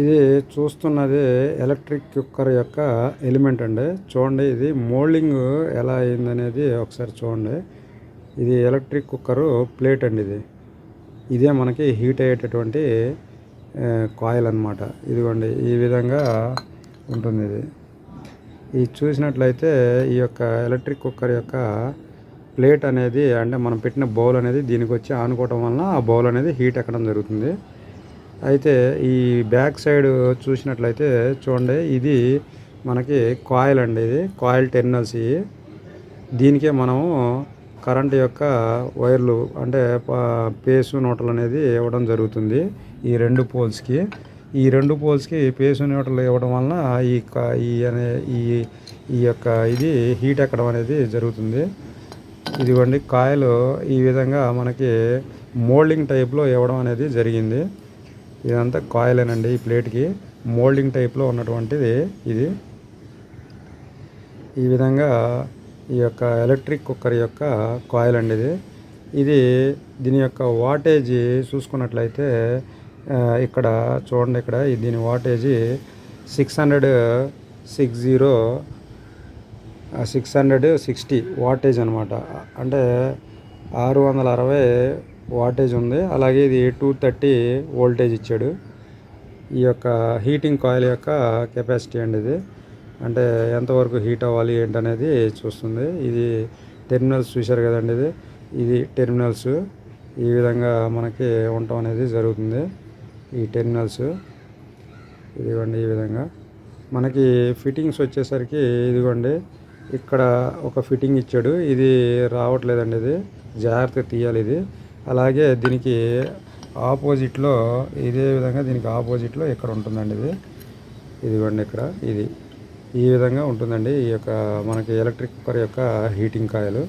ఇది చూస్తున్నది electric cooker యొక్క ఎలిమెంట్ అండి. చూడండి ఇది మోల్డింగ్ ఎలా అయిందనేది ఒకసారి చూడండి. ఇది ఎలక్ట్రిక్ కుక్కర్ ప్లేట్ అండి ఇది. ఇదే మనకి హీట్ అయ్యేటటువంటి కాయిల్ అనమాట ఇదిగోండి ఈ విధంగా ఉంటుంది ఇది. ఇది చూసినట్లయితే ఈ యొక్క ఎలక్ట్రిక్ కుక్కర్ యొక్క ప్లేట్ అనేది అంటే మనం పెట్టిన బౌల్ అనేది దీనికి వచ్చి ఆనుకోవటం వలన ఆ బౌల్ అనేది హీట్ ఎక్కడం జరుగుతుంది. అయితే ఈ బ్యాక్ సైడ్ చూసినట్లయితే చూడండి ఇది మనకి కాయిల్ అండి ఇది కాయిల్ టెర్మినల్స్ ఇవి. దీనికే మనము కరెంట్ యొక్క వైర్లు అంటే పేసు నోటలు అనేది ఇవ్వడం జరుగుతుంది ఈ రెండు పోల్స్కి. ఈ రెండు పోల్స్కి పేసు నోటలు ఇవ్వడం వలన ఈ క- ఈ అనే ఈ ఈ యొక్క ఇది హీట్ ఎక్కడం అనేది జరుగుతుంది. ఇదిగోండి కాయలు ఈ విధంగా మనకి మోల్డింగ్ టైప్లో ఇవ్వడం అనేది జరిగింది. ఇదంతా కాయిలేనండి ఈ ప్లేట్కి మోల్డింగ్ టైప్లో ఉన్నటువంటిది ఇది. ఈ విధంగా ఈ యొక్క ఎలక్ట్రిక్ కుక్కర్ యొక్క కాయిల్ అండి ఇది. ఇది దీని యొక్క వాటేజ్ చూసుకున్నట్లయితే ఇక్కడ చూడండి ఇక్కడ దీని వాటేజీ six hundred six zero six hundred sixty wattage అనమాట అంటే ఆరు వందల అరవై వాటేజ్ ఉంది. అలాగే ఇది టూ థర్టీ వోల్టేజ్ ఇచ్చాడు. ఈ యొక్క హీటింగ్ కాయిల్ యొక్క కెపాసిటీ అండి ఇది. అంటే ఎంతవరకు హీట్ అవ్వాలి ఏంటనేది చూస్తుంది. ఇది టెర్మినల్స్ చూశారు కదండి ఇది. ఇది టెర్మినల్స్. ఈ విధంగా మనకి ఉండటం అనేది జరుగుతుంది. ఈ టెర్మినల్స్. ఇదిగోండి ఈ విధంగా. మనకి ఫిట్టింగ్స్ వచ్చేసరికి ఇదిగోండి. ఇక్కడ ఒక ఫిట్టింగ్ ఇచ్చాడు. ఇది రావట్లేదండి ఇది. జాగ్రత్తగా తీయాలి ఇది. అలాగే దీనికి ఆపోజిట్లో ఇదే విధంగా దీనికి ఆపోజిట్లో ఇక్కడ ఉంటుందండి ఇది. ఇదిగోండి ఇక్కడ ఇది. ఈ విధంగా ఉంటుందండి ఈ యొక్క మనకి ఎలక్ట్రిక్ కుక్కర్ యొక్క హీటింగ్ కాయలు.